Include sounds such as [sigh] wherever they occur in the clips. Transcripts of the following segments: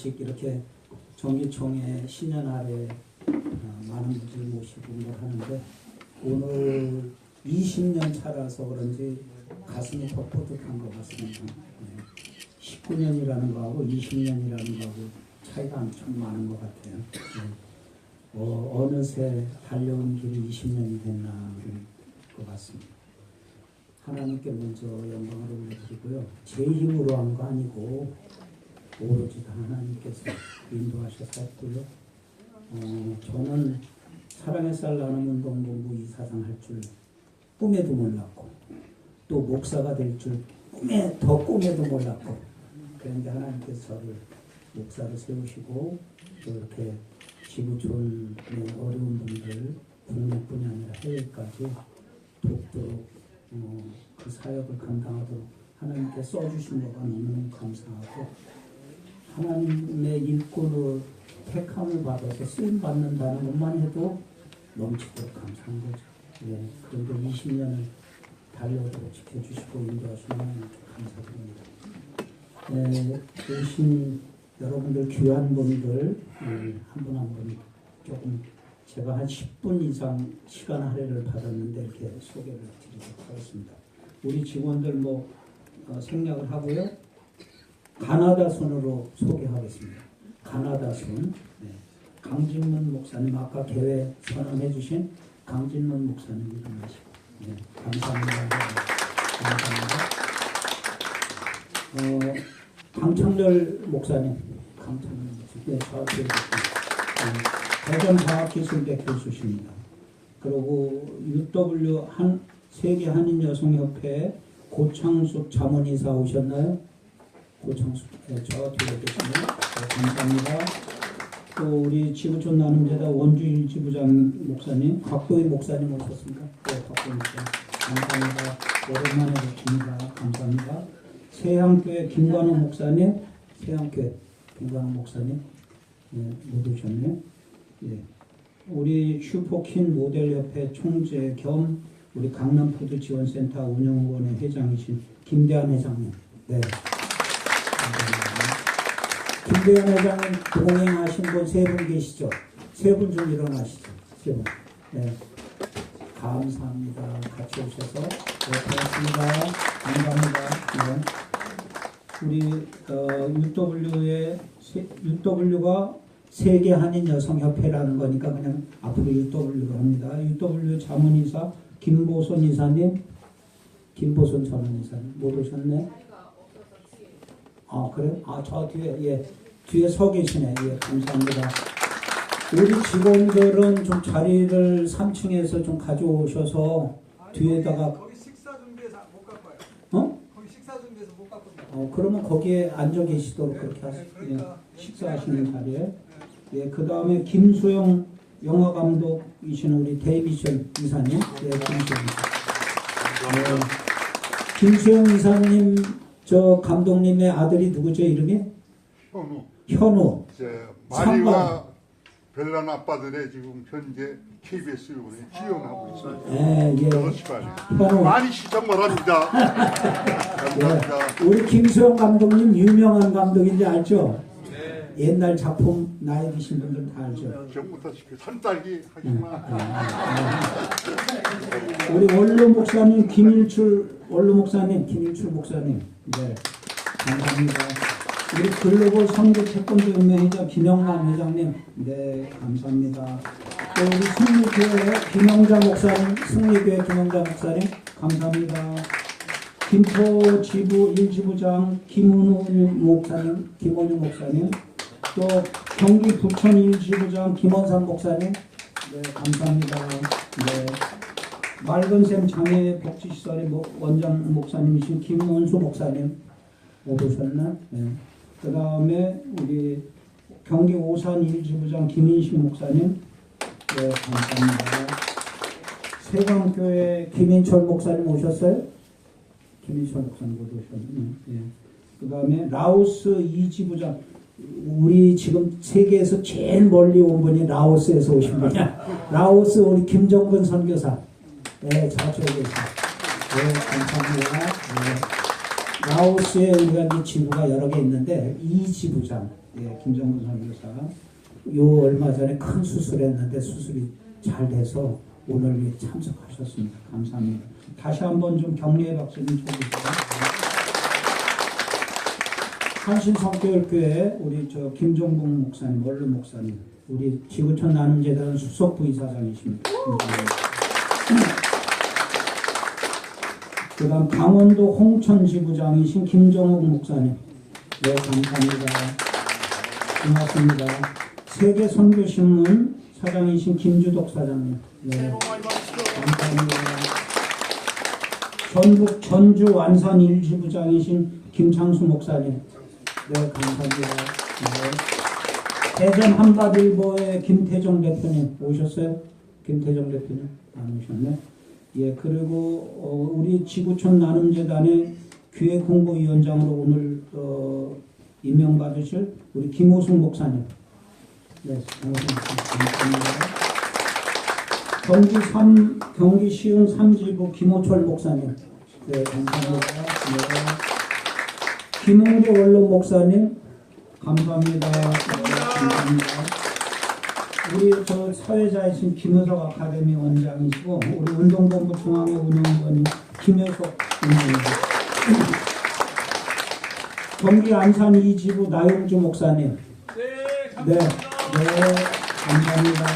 번씩 이렇게 정기총회 신년 아래 어, 많은 분들 모시고 뭘 하는데 오늘 20년 차라서 그런지 가슴이 더 뿌듯한 것 같습니다. 네. 19년이라는 거하고 20년이라는 거하고 차이가 엄청 많은 것 같아요. 네. 어, 어느새 달려온 길이 20년이 됐나 것 같습니다. 하나님께 먼저 영광을 올려드리고요. 제 힘으로 한 거 아니고 오로지 다 하나님께서 인도하셔서 했고요. 어, 저는 사랑의 쌀 나눔 운동 본부 이사장 할줄 꿈에도 몰랐고 또 목사가 될 줄 꿈에 더 꿈에도 몰랐고 그런데 하나님께서 저를 목사로 세우시고 또 이렇게 지구촌의 어려운 분들 국내뿐이 아니라 해외까지 돕도록 어, 그 사역을 감당하도록 하나님께 써주신 거가 너무너무 감사하고 하나님의 일꾼으로 택함을 받아서 쓰임 받는다는 것만 해도 넘치도록 감사한 거죠. 예, 그런데 20년을 달려오도록 지켜주시고 하나님께 감사드립니다. 예, 오신 여러분들 귀한 분들 한분 한 분 조금 제가 한 10분 이상 시간 할애를 받았는데 이렇게 소개를 드리도록 하겠습니다. 우리 직원들 뭐 어, 생략을 하고요. 가나다 순으로 소개하겠습니다. 가나다 순. 네. 강진문 목사님 아까 개회 선언해 주신 강진문 목사님 일어나시고 네. 감사합니다. 감사합니다. 어, 강창렬 목사님 강창렬 목사님 네, 저한테 네, 대전 과학기술대 교수십니다. 그리고 UW 한 세계 한인 여성협회 고창숙 자문이사 오셨나요? 고창숙 네, 저 뒤에 계시네요. 네, 감사합니다. 또 우리 지구촌 나눔재단 원주 일 지부장 목사님, 곽도희 목사님 오셨습니까? 네, 곽도희. 감사합니다. 오랜만에 뵙습니다. 감사합니다. 세향교회 김관호 목사님, 세향교회 김관호 목사님, 네, 못 오셨네요. 예. 우리 슈퍼킨 모델협회 총재 겸 우리 강남푸드 지원센터 운영원의 회장이신 김대한 회장님. 네. 김대한 회장님 동행하신 분 세 분 계시죠? 세 분 좀 일어나시죠. 세 분. 네. 감사합니다. 같이 오셔서 네, 고맙습니다. 감사합니다. 네. 우리 어, UW의 UW가 세계 한인 여성 협회라는 거니까 그냥 앞으로 UW로 합니다. UW 자문이사 김보선 이사님, 김보선 자문이사님 못 오셨네. 아 그래? 아 저 뒤에 예 뒤에 서 계시네. 예 감사합니다. 우리 직원들은 좀 자리를 3층에서 좀 가져오셔서 뒤에다가 거기 식사 준비해서 못 갖고 와요. 어? 거기 식사 준비해서 못 갖고. 어 그러면 거기에 앉아 계시도록 네, 그렇게 하시, 네, 예, 그러니까 식사하시는 자리에. 예, 그 다음에 김수영 영화 감독이신 우리 데이비션 이사님. 예, 김수영. 네. 김수영 이사님, 저 감독님의 아들이 누구죠, 이름이? 현우 현우. 마리와 벨란 아빠들의 지금 현재 KBS 이번에 지원하고 있어요. 예, 예. 현우. 많이 시청 바랍니다. [laughs] 감사합니다. 우리 김수영 감독님 유명한 감독인지 알죠? 옛날 작품 나이 드신 분들 다 알죠? 전부터 시켜 산딸기 음. 하지마. 우리 원로 목사님 김일출 원로 목사님 김일출 목사님 네 감사합니다. 우리 글로벌 선교 태권도 연맹회장 김영남 회장님 네 감사합니다. 또 우리 승리교회 김영자 목사님 승리교회 김영자 목사님 감사합니다. 김포 지부 일지부장 김은우 목사님 김원유 목사님 또 경기 부천 일지부장 김원산 목사님 네 감사합니다. 네. 맑은샘 장애 복지시설의 목- 원장 목사님이신 김원수 목사님 오셨나? 네. 그 다음에 우리 경기 오산 일지부장 김인식 목사님 네 감사합니다. 세강교회 김인철 목사님 오셨어요? 김인철 목사님 못 오셨네. 예. 그 다음에 라오스 이지부장 우리 지금 세계에서 제일 멀리 온 분이 라오스에서 오신 분이야. 라오스 우리 김정근 선교사. 네, 계세요. 네, 감사합니다. 네. 라오스에 우리가 이제 지부가 여러 개 있는데 이 지부장 예, 김정근 선교사. 요 얼마 전에 큰 수술했는데 수술이 잘 돼서 오늘 에 참석하셨습니다. 감사합니다. 다시 한번 좀 격려의 박수 좀 쳐주세요. 한신성교육교회 우리 저 김종봉 목사님, 원룸 목사님, 우리 지구촌 나눔재단 수석 부이사장이십니다. 그 다음 강원도 홍천 지부장이신 김정욱 목사님, 네 감사합니다. 고맙습니다. 세계 선교신문 사장이신 김주덕 사장님, 네 감사합니다. 전북 전주 완산 1지부장이신 김창수 목사님, 네 감사합니다. 네. 대전 한밭일보의 김태정 대표님 오셨어요? 김태정 대표님 안 오셨네. 예 그리고 어, 우리 지구촌 나눔재단의 기획홍보위원장으로 오늘 어, 임명받으실 우리 김호승 목사님. 네, 김호승 목사님. 경기 3 경기 시흥 3지부 김호철 목사님. 네 감사합니다. 네. 김홍대 원로 목사님 감사합니다. 네, 감사합니다. 우리 저 사회자이신 김효석 아카데미 원장이시고 우리 운동본부 중앙회 운영위원님 김효석 원장입니다. 경기 안산 2지부 나용주 목사님. 네, 네, 감사합니다.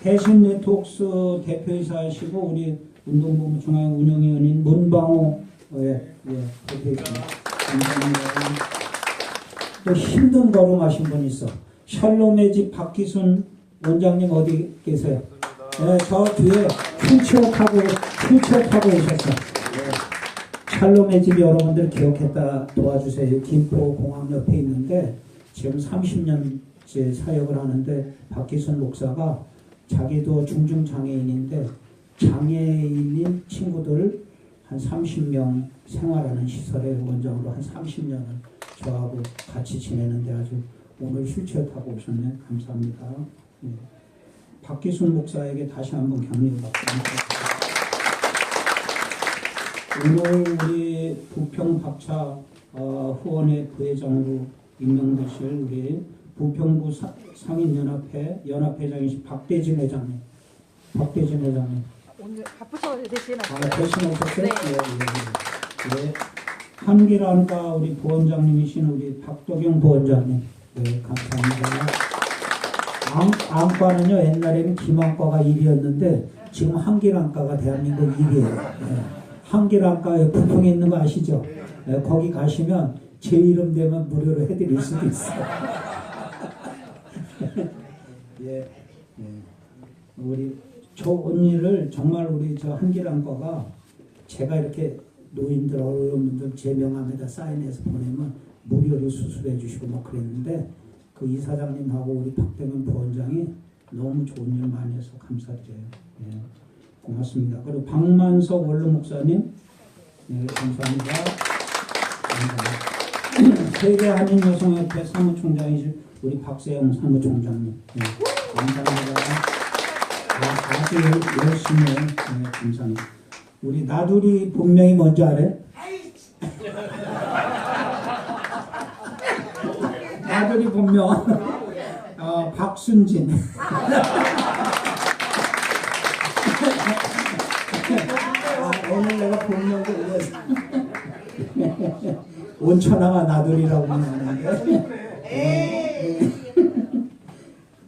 대신 네트웍스 대표이사이시고 우리 운동본부 중앙회 운영위원인 문방호 예, 예, 대표이사님. 감사합니다. 또 힘든 걸음하신 분 있어. 샬롬의 집 박기순 원장님 어디 계세요? 네, 저 뒤에 휠체어 타고 휠체어 타고 오셨어. 네. 샬롬의 집 여러분들 기억했다 도와주세요. 김포 공항 옆에 있는데 지금 30년째 사역을 하는데 박기순 목사가 자기도 중증 장애인인데 장애인인 친구들 한 30명 생활하는 시설의 원장으로 한 30년을 저하고 같이 지내는데 아주 오늘 타고 오셨네. 감사합니다. 예. 박기순 목사에게 다시 한번 격려 받습니다. 오늘 우리 부평 밥차 어, 후원회 부회장으로 임명되실 우리 부평구 사- 상인연합회 연합회장이신 박대진 회장님. 박대진 회장님. 오늘 바쁘셔서 대신 아, 왔어요. 대신 오셨어요? 네. 예, 예, 예. 네. 한길안과 우리 부원장님이신 우리 박도경 부원장님. 네, 감사합니다. 안, 안과는요, 옛날에는 김안과가 1위였는데, 지금 한길안과가 대한민국 1위예요. 한길안과에 부평에 있는 거 아시죠? 예, 거기 가시면 제 이름 되면 무료로 해드릴 수도 있어요. [laughs] 예, 예. 우리 저 언니를 정말 우리 저 한길안과가 제가 이렇게 노인들 어려운 분들 제 명함에다 사인해서 보내면 무료로 수술해 주시고 막 그랬는데 그 이사장님하고 우리 박대면 부원장이 너무 좋은 일 많이 해서 감사드려요. 예, 고맙습니다. 그리고 박만석 원로 목사님 예, 감사합니다. 감사합니다. 세계 한인 여성협회 사무총장이신 우리 박세영 사무총장님 예, 감사합니다. 아, 아주 열- 열심히. 네, 감사합니다. 우리 나두리 본명이 뭔지 알아요? 나두리 본명 어, 박순진. 아, 오늘 내가 본명도 올렸어 온천하가 나두리라고 하는데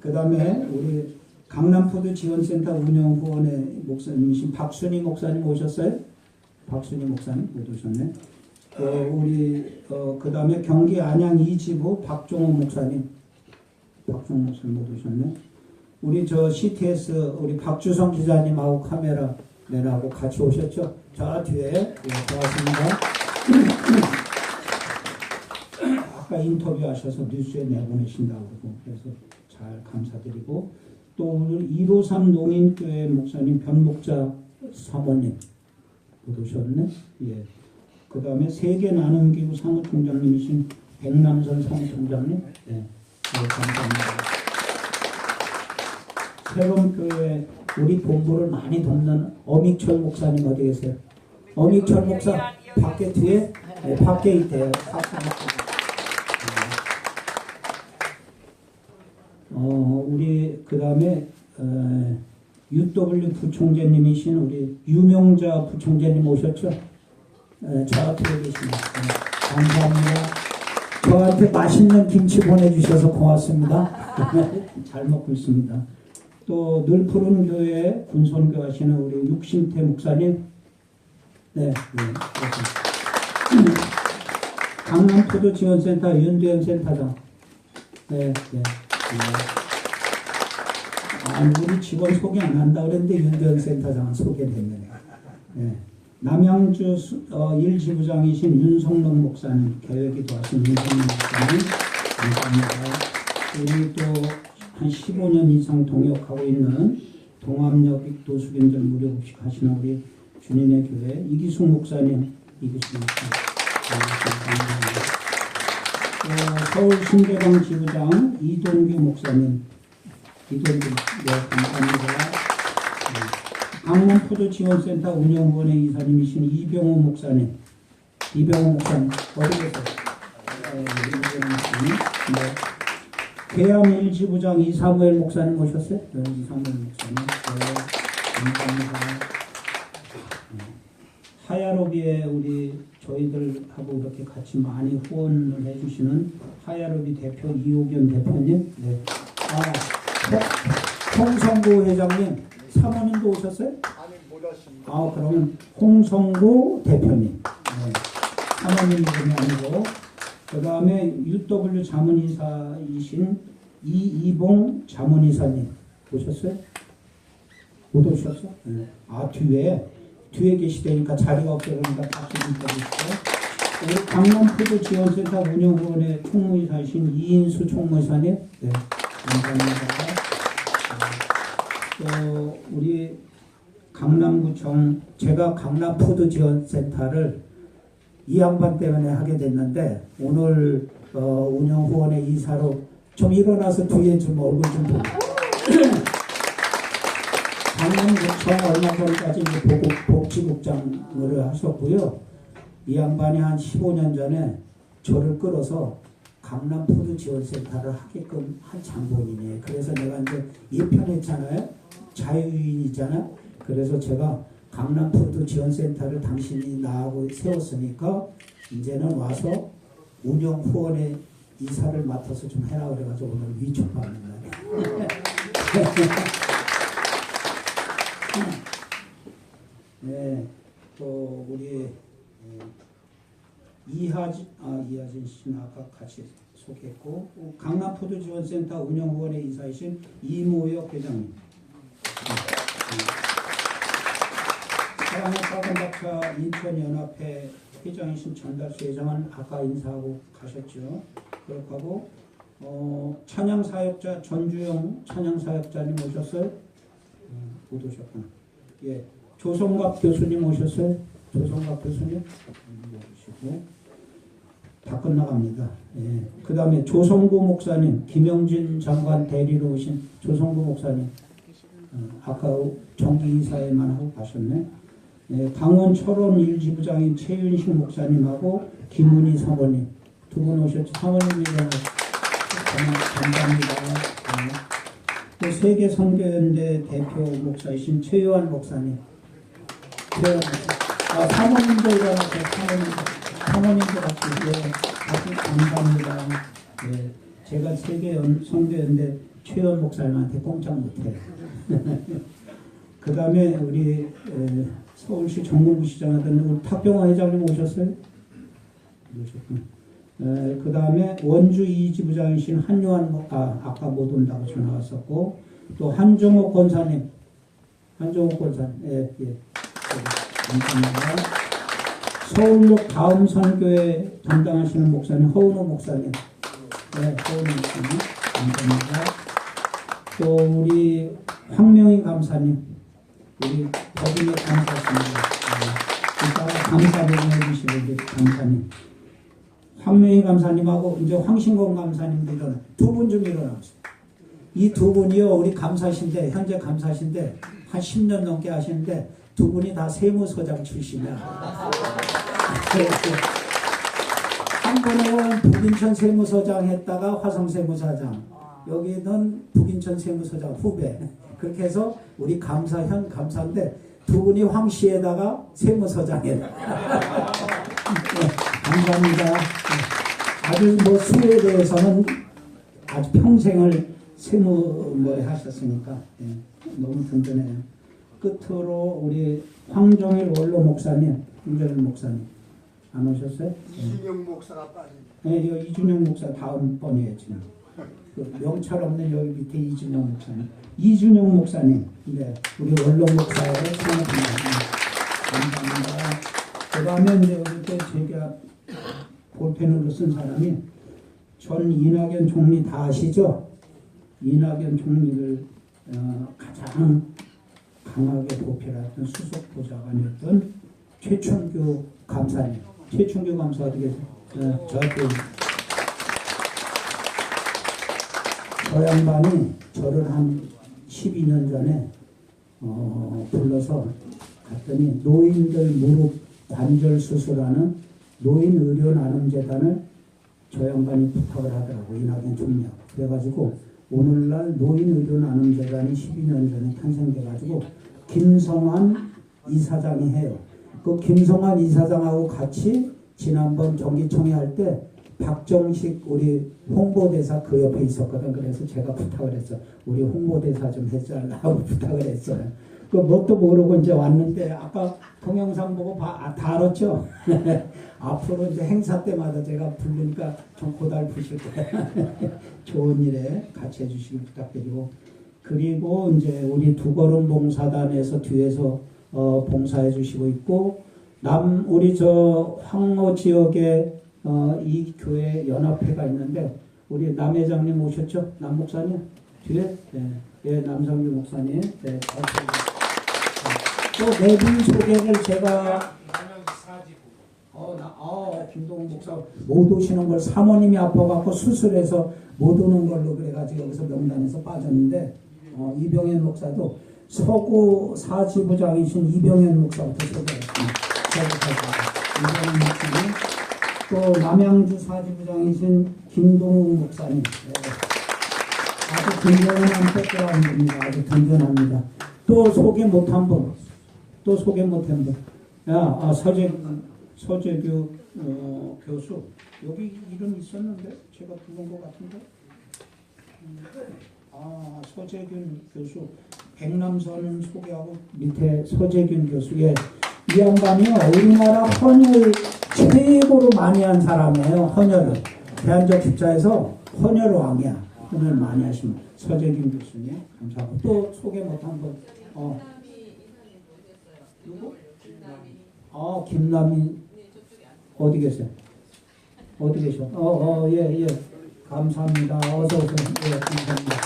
그 다음에 우리 강남푸드 지원센터 운영후원의 목사님이신 박순희 목사님 오셨어요? 박순희 목사님 못 오셨네. 어, 우리 어, 그 다음에 경기 안양 이지부 박종호 목사님, 박종호 목사님 못 오셨네. 우리 저 CTS 우리 박주성 기자님하고 카메라 맨하고 같이 오셨죠? 저 뒤에 예, 고맙습니다. [coughs] 아까 인터뷰하셔서 뉴스에 내보내신다고 그래서 잘 감사드리고 또 오늘 153 농인교회 목사님 변목자 사모님 못 오셨네. 예. 그 다음에 세계 나눔기구 사무총장님이신 백남선 사무총장님. 예. 예, 감사합니다. 새로운 교회 우리 본부를 많이 돕는 어믹철 목사님 어디 계세요? 어믹철 목사 밖에 뒤에 네, 밖에 있대요. 어, 우리 그 다음에 어, UW 부총재님이신 우리 유명자 부총재님 오셨죠? 에, 저 앞에 계십니다. 네, 감사합니다. 저한테 맛있는 김치 보내주셔서 고맙습니다. [laughs] 잘 먹고 있습니다. 또 늘 푸른 교회 군선교 하시는 우리 육신태 목사님, 네, 네. 그렇습니다. 강남 포도 지원센터 윤대현 센터장, 네, 네. 네. 아, 우리 직원 소개 안 한다 그랬는데 윤대현 센터장은 했네. 네. 남양주 수, 어, 1지부장이신 윤성록 목사님, 계획이도 하신 윤성록 목사님, 감사합니다. 우리 또한 15년 이상 동역하고 있는 동암역 도수견들 무료급식 하시는 우리 주님의 교회 이기숙 목사님, 이기숙 목사님. 어, 서울 신대방 지부장 이동규 목사님, 이동규, 네, 감사합니다. 네. 강원포도지원센터 운영본의 이사님이신 이병호 목사님, 이병호 목사님 어디 계세요? 네. 계암 1지부장 이사무엘 목사님 오셨어요? 네, 이사무엘 목사님. 네, 감사합니다. 네. 하야로비에 우리 저희들하고 이렇게 같이 많이 후원을 해주시는 하야로비 대표 이호견 대표님, 네. 아, 홍- 홍성구 회장님, 사모님도 오셨어요? 아니 못 왔습니다. 아, 그러면 홍성구 대표님. 네. 사모님 이름이 아니고, 그 다음에 UW 자문이사이신 이이봉 자문이사님 오셨어요? 못 오셨어? 네. 아, 뒤에, 뒤에 계시다니까 자리가 없어서니까 박수 좀 쳐주시고. 우리 강남포도 지원센터 운영위원회 총무이사이신 이인수 총무이사님. 네. 감사합니다. 네. 또, 우리 강남구청 제가 강남푸드 지원센터를 이 양반 때문에 하게 됐는데 오늘 어, 운영 후원의 이사로 좀 일어나서 뒤에 좀 얼굴 좀 보고 [laughs] 강남구청 얼마 전까지 복지국장을 하셨고요. 이 양반이 한 15년 전에 저를 끌어서 강남푸드 지원센터를 하게끔 한 장본이네. 그래서 내가 이제 예편했잖아요. 자유인이잖아. 그래서 제가 강남푸드 지원센터를 당신이 나하고 세웠으니까 이제는 와서 운영 후원의 이사를 맡아서 좀 해라 그래가지고 오늘 위촉받는 날이야. [laughs] 네, 또 우리 에, 이하진 아 이하진 씨는 아까 같이 소개했고 어, 강남푸드 지원센터 운영 후원의 이사이신 이모혁 회장님. 빨간박차 인천연합회 회장이신 전달수 회장은 아까 인사하고 가셨죠. 그렇게 하고 어, 찬양사역자 전주영 찬양사역자님 오셨어요? 음, 못 오셨구나. 예, 조성갑 교수님 오셨어요? 조성갑 교수님 음, 오시고 다 끝나갑니다. 예, 그 다음에 조성구 목사님, 김영진 장관 대리로 오신 조성구 목사님 어, 아까 정기 이사회만 하고 가셨네. 네, 강원 철원 일지부장인 최윤식 목사님하고 김문희 사모님 두 분 오셨죠. 사모님 일어나 감사합니다. 네. 또 세계 선교연대 대표 목사이신 최요한 목사님. 최요한. 아, 일어나서 사모님, 사모님도 같이 예, 감사합니다. 예, 제가 세계 연- 선교연대 최요한 목사님한테 꼼짝 못해요. [laughs] 그 다음에 우리 에, 서울시 정무부시장 하던 우리 탁병화 회장님 오셨어요? 그 다음에 원주 이지부장이신 한요한 목- 아, 아까 못 온다고 전화 왔었고 또 한종옥 권사님 한종옥 권사님 예, 예. 예, 감사합니다. 서울역 다음 선교회 담당하시는 목사님 허은호 목사님 네, 허은호 목사님 감사합니다. 또 우리 황명희 감사님 우리 감사십니다. 네. 이따가 감사를 해주시고 감사님. 황명희 감사님하고 이제 황신공 감사님도 일어나 두분 좀 일어나보세요. 이 두 분이요 우리 감사신데 현재 감사신데 한 10년 넘게 하시는데 두 분이 다 세무서장 출신이야. 한 분은 북인천 세무서장 했다가 화성 세무사장 여기는 북인천 세무서장 후배. 그렇게 해서 우리 감사현 감사인데 두 분이 황 씨에다가 세무서장에다. [laughs] 네, 감사합니다. 네. 아주 뭐 수에 대해서는 아주 평생을 세무 뭐 하셨으니까 예, 너무 든든해요. 끝으로 우리 황정일 원로 목사님, 황정일 목사님 안 오셨어요? 이진영 목사가 빠진 네, 이거 이준영 목사 다음 번이에요 지금. 그 명찰 없는 여기 밑에 이준영 목사님. 이준영 목사님, 네, 우리 원로 목사의 생각합니다. 감사합니다. 그 다음에 이제 또 제가 볼펜으로 쓴 사람이 전 이낙연 총리 다 아시죠? 이낙연 총리를 어, 가장 강하게 보필했던 수석 보좌관이었던 최춘규 감사님. 최춘규 감사 어디 계세요? 네, 저한테 저 양반이 저를 한 12년 전에 어, 불러서 갔더니 노인들 무릎 관절 수술하는 노인 의료 나눔 재단을 저 양반이 부탁을 하더라고 이낙연 총리하고 그래가지고 오늘날 노인 의료 나눔 재단이 12년 전에 탄생돼가지고 김성환 이사장이 해요. 그 김성환 이사장하고 같이 지난번 정기총회 할 때 박정식 우리 홍보대사 그 옆에 있었거든. 그래서 제가 부탁을 했어. 우리 홍보대사 좀 해달라고 [laughs] 부탁을 했어요. 그 뭣도 모르고 이제 왔는데 아까 동영상 보고 봐, 아, 다 알았죠? [laughs] 앞으로 이제 행사 때마다 제가 부르니까 좀 고달프실 거예요. [laughs] 좋은 일에 같이 해주시길 부탁드리고 그리고 이제 우리 두 걸음 봉사단에서 뒤에서 어, 봉사해 주시고 있고 남 우리 저 황호 지역에 어, 이 교회 연합회가 있는데 우리 남 회장님 오셨죠? 남 목사님? 뒤에? 네, 예, 남성규 목사님. 네, 또네 분 소개를 제가 어, 나, 어, 김동훈 목사. 못 오시는 걸 사모님이 아파갖고 수술해서 못 오는 걸로 그래가지고 여기서 명단에서 빠졌는데 어, 이병현 목사도 서구 사지부장이신 이병현 목사부터 소개했습니다. 이병현 목사님 또 남양주 사지부장이신 김동훈 목사님 네. 아주 든든한 백그라운드입니다. 아주 든든합니다. 또 소개 못한 분, 또 소개 못한 분. 야, 아, 서재, 서재규 어, 교수. 여기 이름 있었는데 제가 부른 것 같은데. 음, 아, 서재균 교수. 백남선은 소개하고 밑에 서재균 교수. 예. 이 양반이요, 우리나라 헌혈 최고로 많이 한 사람이에요, 헌혈을. 대한적 집사에서 헌혈 왕이야. 헌혈 많이 하신 분. 서재균 교수님. 감사하고. 또 소개 못한 분. 어. 누구? 아, 김남희. 어디 계세요? 어디 계셔? 어, 어, 예, 예. 감사합니다. 어서 오세요. 예, 감사합니다.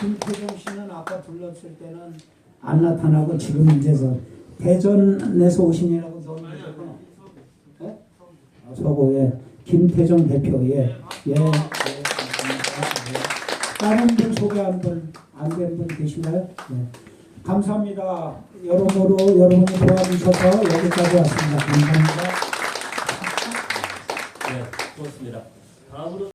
김태경 씨는 아까 불렀을 때는 안 나타나고 지금 이제서 대전에서 오신이라고 너무 하셨구나. 예? 김태정 대표 예. 예. 예. 다른 분 소개 한분안 된분 계신가요? 예. 감사합니다. 여러모로 여러분이 도와주셔서 여기까지 왔습니다. 감사합니다. 네, 고맙습니다. 다음으로